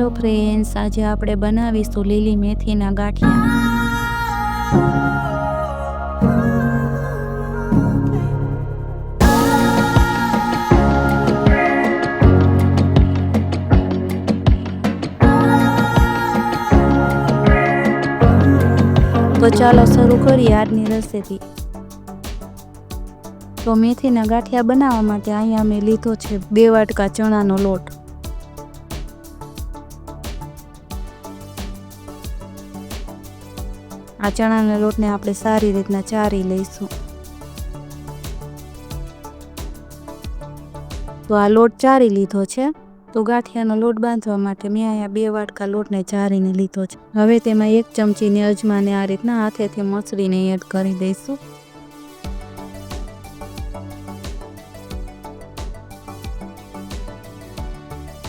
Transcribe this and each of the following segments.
Hello friends આજે આપણે બનાવીશું લીલી મેથીના ગાંઠિયા. તો ચાલો શરૂ કરીએ આજની રેસીપી તો મેથીના ગાંઠિયા બનાવવા માટે અહીંયા મેં લીધો છે બે વાટકા ચણાનો લોટ. આ ચણાના લોટને આપણે સારી રીતના ચારી લઈશું. તો આ લોટ ચારી લીધો છે. તો ગાંઠિયાનો લોટ બાંધવા માટે મેં અહીંયા બે વાટકા લોટને ચારીને લીધો છે. હવે તેમાં એક ચમચીની અજમાને આ રીતના હાથેથી મસળીને એડ કરી દઈશું.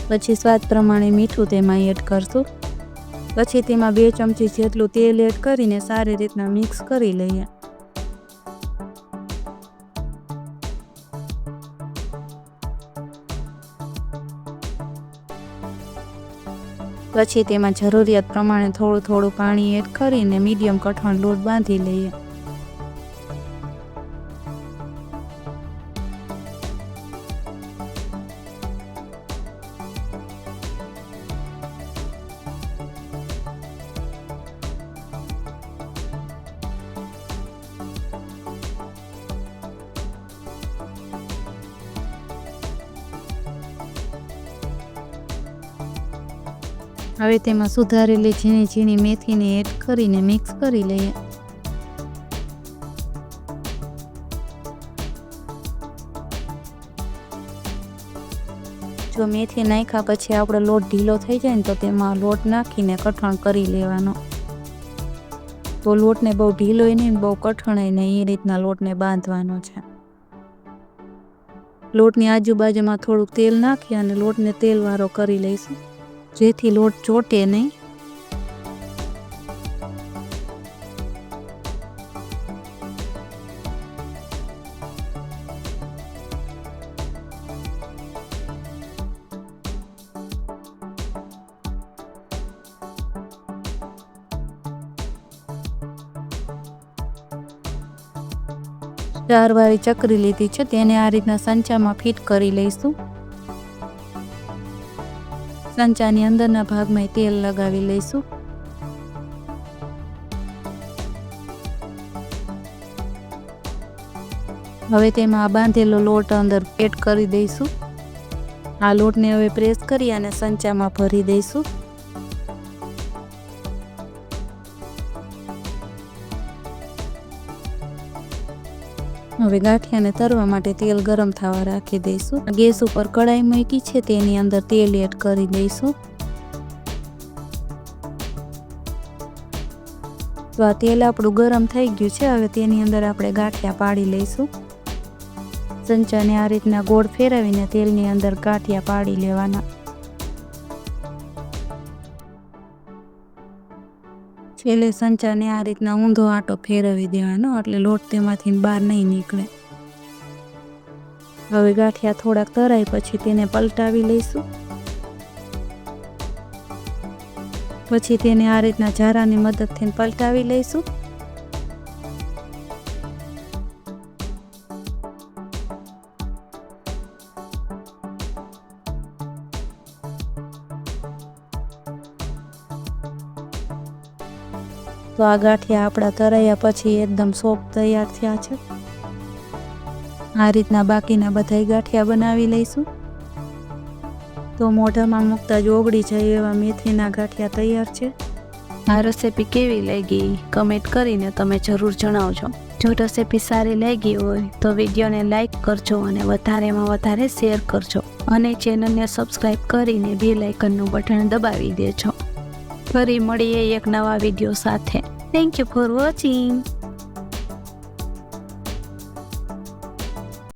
પછી સ્વાદ પ્રમાણે મીઠું તેમાં એડ કરશું. પછી તેમાં બે ચમચી જેટલું તેલ એડ કરીને સારી રીતના મિક્સ કરી લઈએ. પછી તેમાં જરૂરિયાત પ્રમાણે થોડું થોડું પાણી એડ કરીને મીડિયમ કઠણ લોટ બાંધી લઈએ. હવે તેમાં સુધારેલી ઝીણી ઝીણી મેથીને એડ કરીને મિક્સ કરી લઈએ. જો મેથી નાખ્યા પછી આપણો લોટ ઢીલો થઈ જાય ને તો તેમાં લોટ નાખીને કઠણ કરી લેવાનો. તો લોટને બહુ ઢીલોય નહીં બહુ કઠણાય નહીં, એ રીતના લોટને બાંધવાનો છે. લોટની આજુબાજુમાં થોડુંક તેલ નાખી અને લોટને તેલવાળો કરી લઈશું. જેથી લોટ ચોટે નહીં. ચારવાળી ચકરી લીધી છે. તેને આ રીતના સંચામાં ફિટ કરી લઈશું. સંચાની અંદરના ભાગમાં તેલ લગાવી લઈશું. હવે તેમાં આ બાંધેલો લોટ અંદર એડ કરી દઈશું. આ લોટને હવે પ્રેસ કરી અને સંચામાં ભરી દઈશું. હવે ગાંઠિયાને તરવા માટે તેલ ગરમ થવા રાખી દઈશું. ગેસ ઉપર કડાઈ મૂકી છે, તેની અંદર તેલ એડ કરી દઈશું. તો આ તેલ આપણું ગરમ થઈ ગયું છે, હવે તેની અંદર આપણે ગાંઠિયા પાડી લઈશું. સંચાને આ રીતના ગોળ ફેરવીને તેલની અંદર ગાંઠિયા પાડી લેવાના. છેલ્લે સંચાને આ રીતના ઊંધો આટો ફેરવી દેવાનો, એટલે લોટ તેમાંથી બહાર નહીં નીકળે. હવે ગાંઠિયા થોડાક તરાય પછી તેને પલટાવી લઈશું. પછી તેને આ રીતના ઝારાની મદદથી પલટાવી લઈશું. તો આ ગાંઠિયા આપણા તરાયા પછી એકદમ સોફ્ટ તૈયાર થયા છે. આ રીતના બાકીના બધાય ગાંઠિયા બનાવી લઈશું. તો મોઢામાં મૂકતા જ ઓગળી જાય એવા મેથીના ગાંઠિયા તૈયાર છે. આ રેસીપી કેવી લાગી? કમેન્ટ કરીને તમે જરૂર જણાવજો. જો રેસીપી સારી લાગી હોય તો વિડીયોને લાઇક કરજો અને વધારેમાં વધારે શેર કરજો. અને ચેનલને સબસ્ક્રાઈબ કરીને બે લાઇકનનું બટન દબાવી દેજો. ફરી મળીએ એક નવા વીડિયો સાથે. Thank you for watching